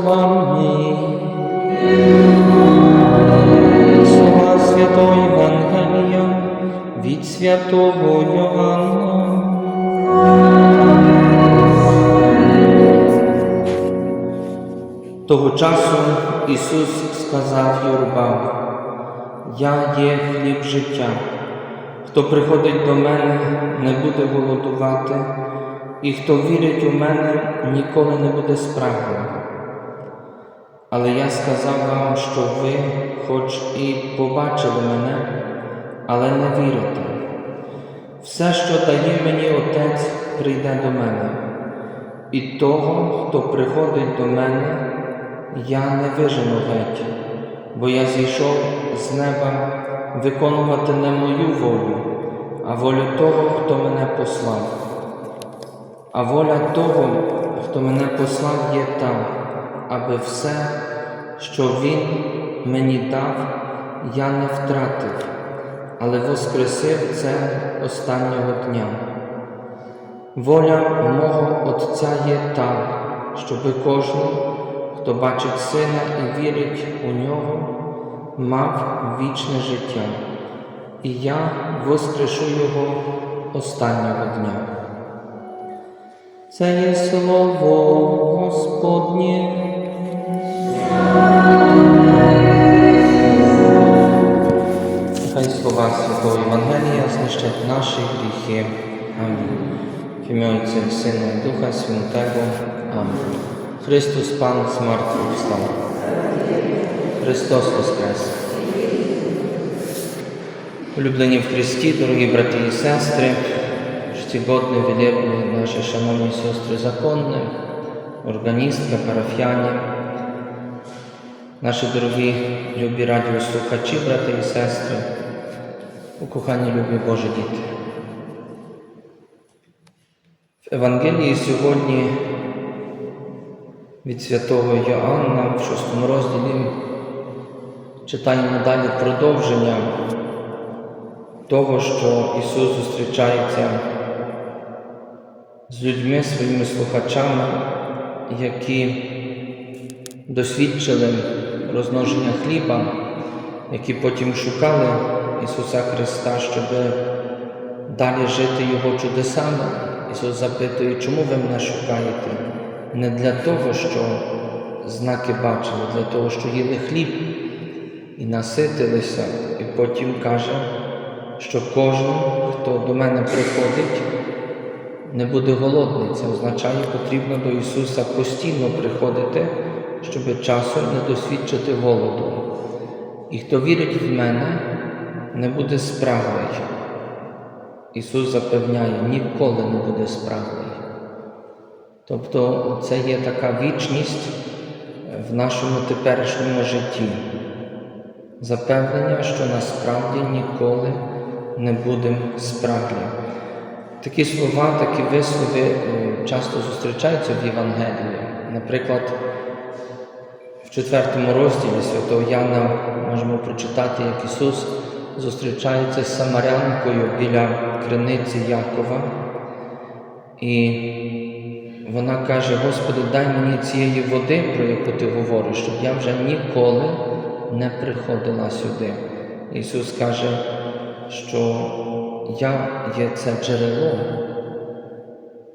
Слова Святого Євангелія від святого Йоанна. Того часу Ісус сказав юрбам, Я є хліб життя. Хто приходить до мене, не буде голодувати, і хто вірить у мене, ніколи не буде спраглим. Але я сказав вам, що ви, хоч і побачили мене, але не вірите. Все, що дає мені Отець, прийде до мене, і того, хто приходить до мене, я не вижену геть, бо я зійшов з неба виконувати не мою волю, а волю того, хто мене послав. А воля того, хто мене послав, є та, аби все, що Він мені дав, я не втратив, але воскресив це останнього дня. Воля мого Отця є та, щоби кожен, хто бачить сина і вірить у нього, мав вічне життя, і я воскрешу його останнього дня. Це є слово Господнє. Слова Святого Євангелія знищать наші гріхи. Амінь. В ім'я Отця Сина і Духа Святого. Амінь. Христос Пан з мертвих встав. Христос Воскрес. Улюблені в Христі, дорогі брати і сестри, чтігодні, велебні наші шановні сестри законні, органістка, парафіяні, наші дорогі любі радіослухачі, брати і сестри, укохані любі Божі діти. В Евангелії сьогодні від святого Йоанна в шостому розділі читаємо далі продовження того, що Ісус зустрічається з людьми, своїми слухачами, які досвідчили розмноження хліба, які потім шукали Ісуса Христа, щоб далі жити Його чудесами. Ісус запитує, чому ви мене шукаєте? Не для того, що знаки бачили, для того, що їли хліб і наситилися, і потім каже, що кожен, хто до мене приходить, не буде голодний. Це означає, потрібно до Ісуса постійно приходити, щоб часом не досвідчити голоду. І хто вірить в мене, не буде спраглий. Ісус запевняє, ніколи не буде спраглий. Тобто це є така вічність в нашому теперішньому житті. Запевнення, що насправді ніколи не будемо спраглі. Такі слова, такі вислови е, часто зустрічаються в Євангелії. Наприклад, в четвертому розділі святого Яна можемо прочитати, як Ісус зустрічається з Самарянкою біля криниці Якова. І вона каже: Господи, дай мені цієї води, про яку ти говориш, щоб я вже ніколи не приходила сюди. Ісус каже, що я є це джерело,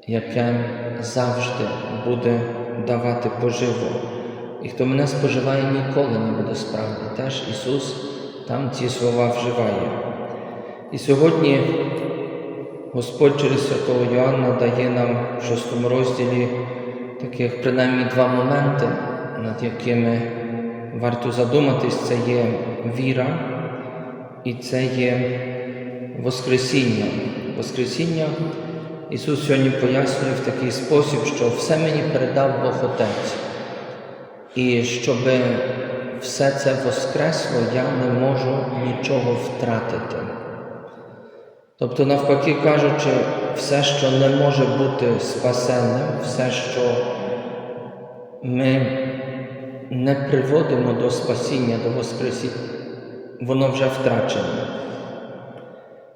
яке завжди буде давати поживу. І хто мене споживає, ніколи не буде справді. Теж Ісус там ці слова вживає. І сьогодні Господь через святого Йоанна дає нам в шостому розділі таких принаймні два моменти, над якими варто задуматись, це є віра і це є Воскресіння. Воскресіння Ісус сьогодні пояснює в такий спосіб, що все мені передав Бог Отець. І щоб все це воскресло, я не можу нічого втратити. Тобто, навпаки кажучи, все, що не може бути спасенним, все, що ми не приводимо до спасіння, до Воскресіння, воно вже втрачене.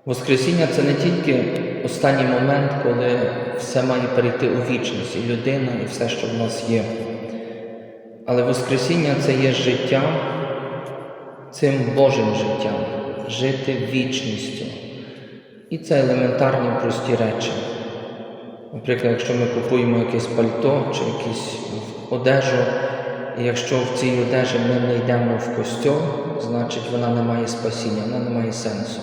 Воскресіння це не тільки останній момент, коли все має перейти у вічність, і людина, і все, що в нас є. Але Воскресіння це є життя цим Божим життям, жити вічністю. І це елементарні прості речі. Наприклад, якщо ми купуємо якесь пальто чи якусь одежу, і якщо в цій одежі ми не йдемо в костьол, значить вона не має спасіння, вона не має сенсу.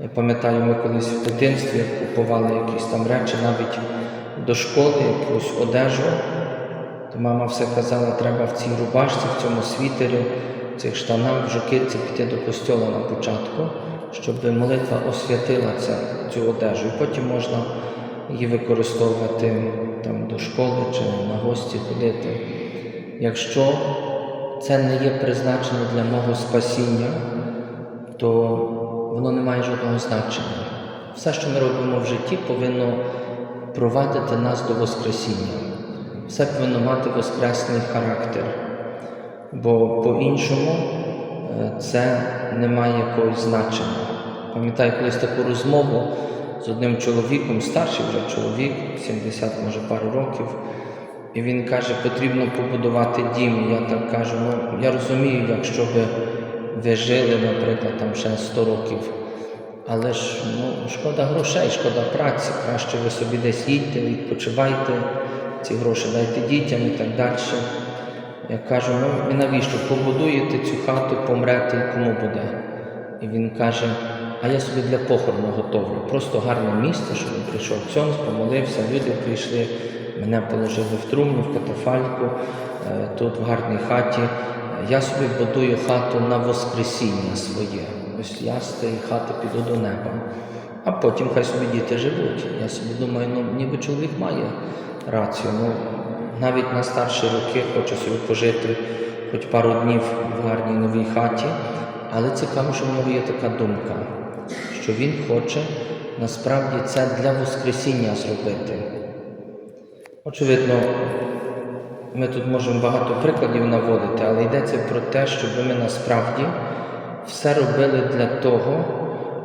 Я пам'ятаю, ми колись в дитинстві купували якісь там речі, навіть до школи, якусь одежу, то мама все казала, треба в цій рубашці, в цьому світері, в цих штанах, в жукитці піти до костьола на початку, щоб молитва освятила це, цю одежу. І потім можна її використовувати там, до школи чи на гості ходити. Якщо це не є призначено для мого спасіння, то воно не має жодного значення. Все, що ми робимо в житті, повинно провадити нас до Воскресіння. Все повинно мати воскресний характер, бо по-іншому е, це не має якогось значення. Пам'ятаю колись таку розмову з одним чоловіком, старший вже чоловік, 70, може пару років. І він каже, потрібно побудувати дім. Я так кажу, ну я розумію, якщо би ви жили, наприклад, там ще 100 років. Але ж ну, шкода грошей, шкода праці. Краще ви собі десь їдьте, відпочивайте, ці гроші дайте дітям і так далі. Я кажу, ну і навіщо? Побудуєте цю хату, помрете і кому буде? І він каже, а я собі для похорону готовлю. Просто гарне місце, щоб прийшов цьому, помолився, люди прийшли, мене положили в трумну, в катафальку, е, тут в гарній хаті. Я собі будую хату на Воскресіння своє. Ось я з тієї хати піду до неба. А потім хай собі діти живуть. Я собі думаю, ну ніби чоловік має рацію. Ну, навіть на старші роки хоче собі пожити хоч пару днів в гарній новій хаті. Але цікаво, що в нього є така думка, що він хоче насправді це для Воскресіння зробити. Очевидно, ми тут можемо багато прикладів наводити, але йдеться про те, щоб ми насправді все робили для того,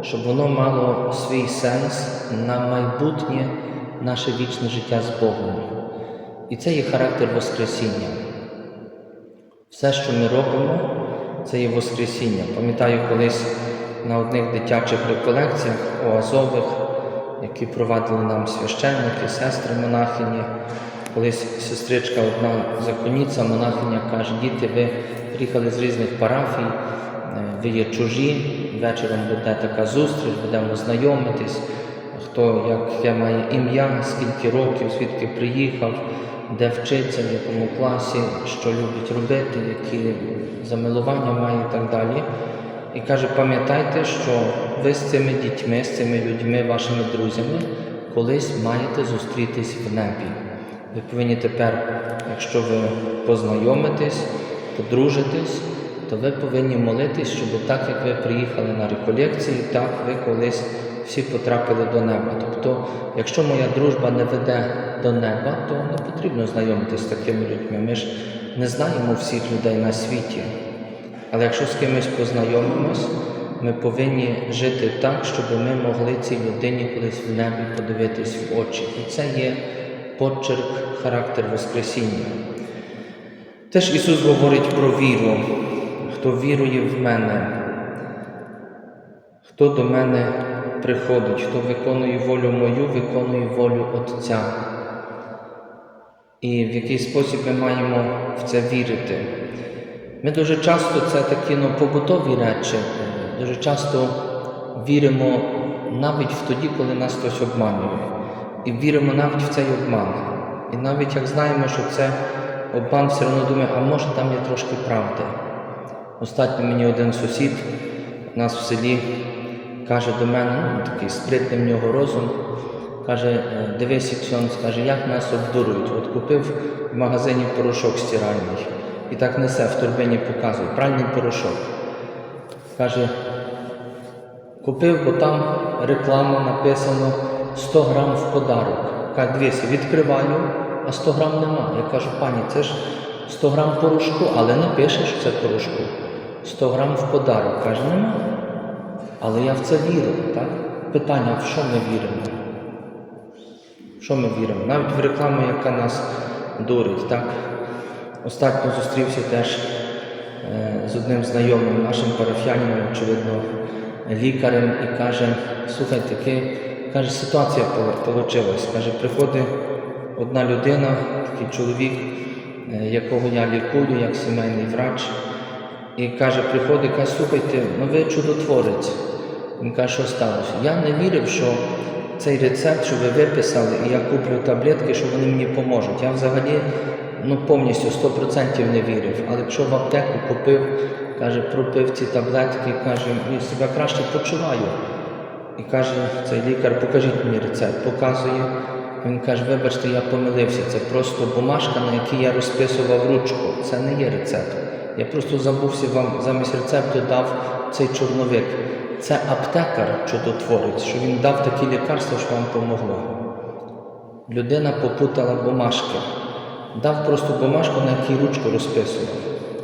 щоб воно мало свій сенс на майбутнє наше вічне життя з Богом. І це є характер Воскресіння. Все, що ми робимо, це є Воскресіння. Пам'ятаю колись на одних дитячих реколекціях оазових, які провадили нам священники, сестри монахині. Колись сестричка, одна законниця, монахиня каже, діти, ви приїхали з різних парафій, е, ви є чужі, вечором буде така зустріч, будемо знайомитись, хто яке має ім'я, скільки років, звідки приїхав, де вчиться, в якому класі, що любить робити, які замилування має і так далі. І каже, пам'ятайте, що ви з цими дітьми, з цими людьми, вашими друзями, колись маєте зустрітись в небі. Ви повинні тепер, якщо ви познайомитесь, подружитесь, то ви повинні молитись, щоб так, як ви приїхали на реколекції, так ви колись всі потрапили до неба. Тобто, якщо моя дружба не веде до неба, то не потрібно знайомитися з такими людьми. Ми ж не знаємо всіх людей на світі. Але якщо з кимось познайомимось, ми повинні жити так, щоб ми могли цій людині колись в небі подивитись в очі. І це є подчерк характер Воскресіння. Теж Ісус говорить про віру. Хто вірує в мене, хто до мене приходить, хто виконує волю мою, виконує волю Отця. І в який спосіб ми маємо в це вірити. Ми дуже часто це такі ну, побутові речі, дуже часто віримо навіть в тоді, коли нас хтось обманює. І віримо навіть в цей обман. І навіть як знаємо, що це обман, все одно думає, а може там є трошки правди. Остатньо мені один сусід у нас в селі каже до мене, ну, такий спритний в нього розум, каже, «Е, дивись, Іксьон, каже, як нас обдурують. От купив в магазині порошок стиральний і так несе в торбині показує, пральний порошок. Каже, купив, бо там реклама написано 100 грам в подарок. Каже, дивися, відкриваю, а 100 грам нема. Я кажу, пані, це ж 100 грам порошку, але не пише, це порошку. 100 грам в подарок. Каже, нема. Але я в це вірю. Так? Питання, в що ми віримо? В що ми віримо? Навіть в рекламу, яка нас дурить, так? Остатньо зустрівся теж е, з одним знайомим нашим парафіянином, очевидно, лікарем, і каже: слухай, таки, каже, ситуація вийшла. Каже, приходить одна людина, такий чоловік, е, якого я лікую, як сімейний врач, і каже, приходить, каже, слухайте, ну ви чудотворець. Він каже, що сталося? Я не вірив, що цей рецепт, що ви виписали, і я куплю таблетки, що вони мені поможуть. Я взагалі ну, повністю 100% не вірив. Але пішов в аптеку, купив, каже, пропив ці таблетки, каже, і себе краще почуваю. І каже цей лікар, покажіть мені рецепт, показує. Він каже, вибачте, я помилився. Це просто бумажка, на якій я розписував ручку. Це не є рецепт. Я просто забувся вам замість рецепту дав цей чорновик. Це аптекар чудотворець, що він дав такі лікарства, що вам помогло. Людина попутала бумажки. Дав просто бумажку, на якій ручку розписував.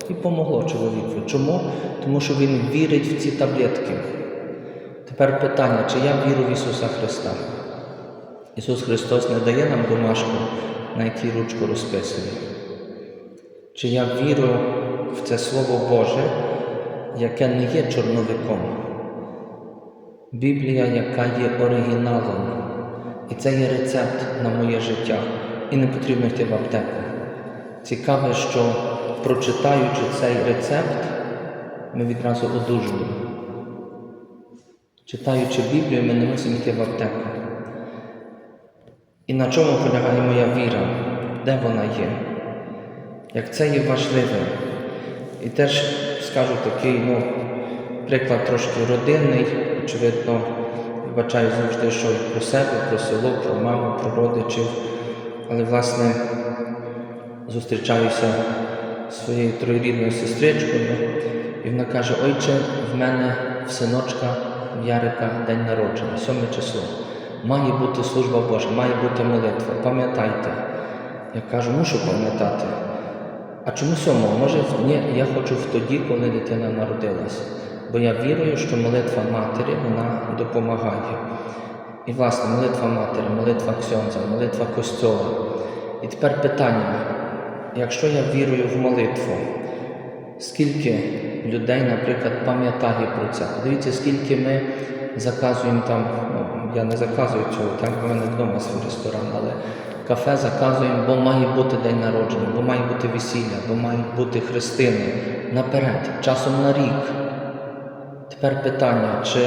І помогло чоловіку. Чому? Тому що він вірить в ці таблетки. Тепер питання, чи я вірю в Ісуса Христа? Ісус Христос не дає нам бумажку, на якій ручку розписує. Чи я вірю в це Слово Боже, яке не є чорновиком? Біблія, яка є оригіналом. І це є рецепт на моє життя. І не потрібно йти в аптеку. Цікаве, що прочитаючи цей рецепт, ми відразу одужуємо. Читаючи Біблію, ми не мусимо йти в аптеку. І на чому полягає моя віра? Де вона є? Як це є важливе. І теж скажу такий, ну, приклад трошки родинний, очевидно, вибачаю завжди, що про себе, про село, про маму, про родичів. Але, власне, зустрічаюся зі своєю троюрідною сестричкою, і вона каже, ойче, в мене в синочка в Ярика день народження, сьоме число. Має бути служба Божа, має бути молитва. Пам'ятайте. Я кажу, мушу пам'ятати. А чому сьомого? Може, ні, я хочу в тоді, коли дитина народилась. Бо я вірую, що молитва матері вона допомагає. І, власне, молитва матері, молитва Ксьонза, молитва Костьола. І тепер питання: якщо я вірую в молитву, скільки людей, наприклад, пам'ятає про це? Подивіться, скільки ми заказуємо там, ну, я не заказую цього, так в мене вдома свій ресторан, але кафе заказуємо, бо має бути день народження, бо має бути весілля, бо мають бути хрестини наперед, часом на рік. Тепер питання, чи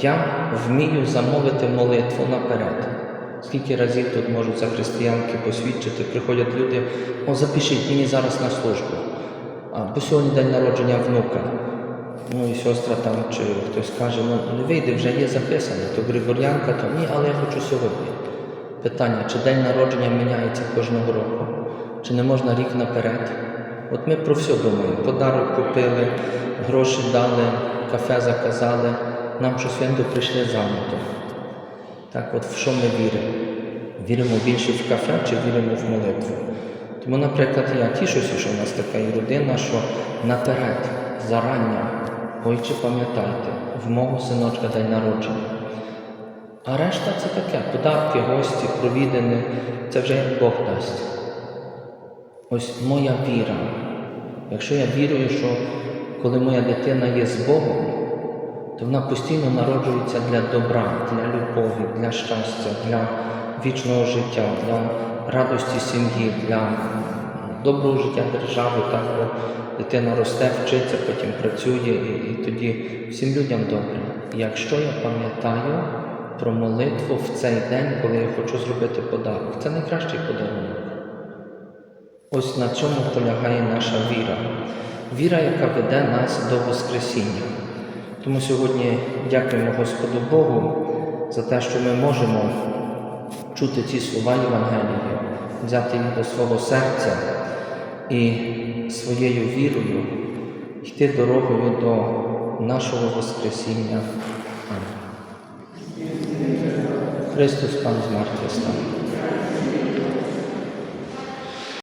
я вмію замовити молитву наперед? Скільки разів тут можуть за християнки посвідчити, приходять люди, о, запишіть мені зараз на службу. А, бо сьогодні день народження внука. Ну і сестра там чи хтось каже, ну не вийде, вже є записано, то Григор'янка, то ні, але я хочу сьогодні. Питання, чи день народження міняється кожного року, чи не можна рік наперед? От ми про все думаємо. Подарок купили, гроші дали, кафе заказали, нам щось свято прийшли занято. Так от в що ми віримо? Віримо більше в кафе чи віримо в молитву? Тому, наприклад, я тішуся, що в нас така є родина, що наперед, зарання, ойче пам'ятайте, в мого синочка день народження. А решта це таке, подарки, гості, провідини, це вже як Бог дасть. Ось моя віра. Якщо я вірую, що коли моя дитина є з Богом, то вона постійно народжується для добра, для любові, для щастя, для вічного життя, для радості сім'ї, для доброго життя держави. Так, бо дитина росте, вчиться, потім працює, і, і тоді всім людям добре. Якщо я пам'ятаю про молитву в цей день, коли я хочу зробити подарок, це найкращий подарунок. Ось на цьому полягає наша віра. Віра, яка веде нас до Воскресіння. Тому сьогодні дякуємо Господу Богу за те, що ми можемо чути ці слова Євангелії, взяти їх до свого серця і своєю вірою йти дорогою до нашого Воскресіння. Амінь. Христос Пан з мертвих став.